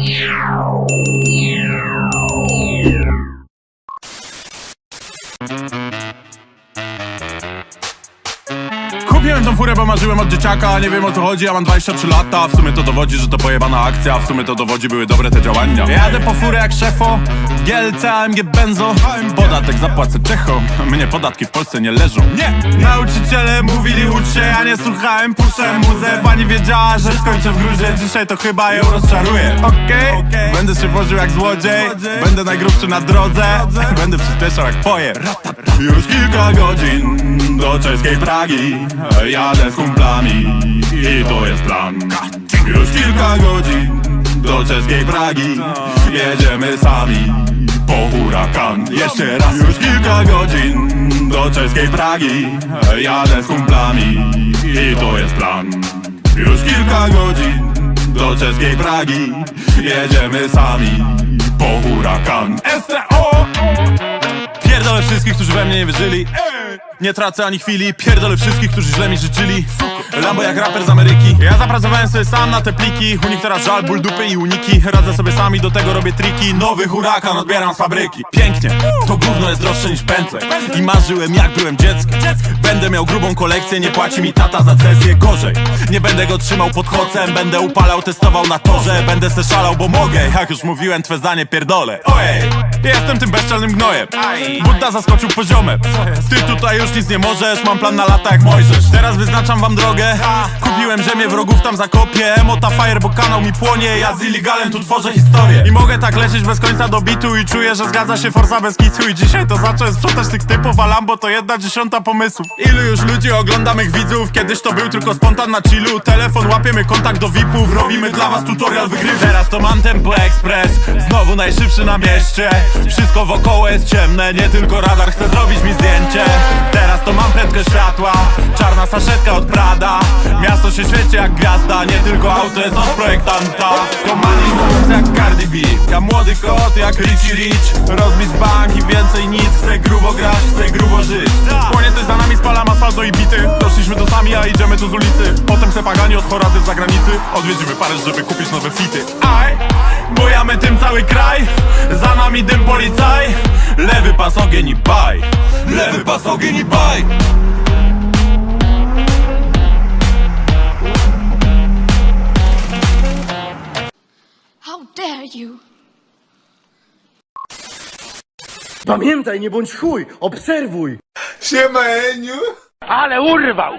Ow. Marzyłem od dzieciaka Nie wiem o co chodzi, a mam 23 lata. W sumie to dowodzi, że to pojebana akcja W sumie to dowodzi, były dobre te działania. Jadę po furę jak szefo GLC, AMG Benzo. Podatek zapłacę Czechom Mnie podatki w Polsce nie leżą. Nie! Nauczyciele mówili ucz się Ja nie słuchałem, puszczałem muzę. Pani wiedziała, że skończę w gruzie Dzisiaj to chyba ją rozczaruję. Okej? Będę się woził jak złodziej Będę najgrubszy na drodze Będę przyspieszał jak poje. Już kilka godzin do czeskiej Pragi Jadę z kumplami i to jest plan. Już kilka godzin do czeskiej Pragi. Jedziemy sami po hurakan. Jeszcze raz Już kilka godzin do czeskiej Pragi. Jadę z kumplami i to jest plan. Już kilka godzin do czeskiej Pragi. Jedziemy sami po hurakan. STO Pierdolę wszystkich, którzy we mnie nie wierzyli Nie tracę ani chwili. Pierdolę wszystkich, którzy źle mi życzyli. Lambo jak raper z Ameryki. Ja zapracowałem sobie sam na te pliki. U nich teraz żal, ból dupy i uniki. Radzę sobie sami, do tego robię triki. Nowy hurakan odbieram z fabryki. Pięknie, to gówno jest droższe niż pętle I marzyłem jak byłem dzieckiem. Będę miał grubą kolekcję, nie płaci mi tata za sesję Gorzej, nie będę go trzymał pod kocem Będę upalał, testował na torze. Będę se szalał, bo mogę. Jak już mówiłem, twe zdanie pierdolę. Ojej, jestem tym bezczelnym gnojem. Budda zaskoczył poziomem. Ty tutaj już nic nie możesz Mam plan na lata jak Mojżesz. Teraz wyznaczam wam drogę. Kupiłem ziemię wrogów, tam zakopię. Emota fire, bo kanał mi płonie. Ja z illegalem tu tworzę historię. I mogę tak lecieć bez końca do bitu I czuję, że zgadza się forsa bez kitu dzisiaj to zacząłem sprzątać tych typów A Lambo to jedna dziesiąta pomysłów. Ilu już ludzi ogląda mych widzów? Kiedyś to był tylko spontan na chillu. Telefon łapiemy kontakt do VIP-ów Robimy dla was tutorial wygrywy. Teraz to mam Tempo Express Znowu najszybszy na mieście. Wszystko wokoło jest ciemne Nie tylko radar chce zrobić mi zdjęcie. Teraz to mam prędkość światła Czarna saszetka od Miasto się świeci jak gwiazda Nie tylko auto jest od projektanta. Moves jak Cardi B Ja młody kot jak Richie Rich. Rozbić bank i więcej nic Chcę grubo grać, chcę grubo żyć. Płonie coś za nami, spalam asfalto i bity. Doszliśmy do sami, a idziemy tu z ulicy. Potem se pagani od chorazy z zagranicy. Odwiedzimy Paryż, żeby kupić nowe fity. Aj, bujamy tym cały kraj. Za nami dym policaj. Lewy pas ogień i baj. Lewy pas ogień i baj dare you! Pamiętaj, nie bądź chuj, obserwuj! Siema Eniu! Ale urwał!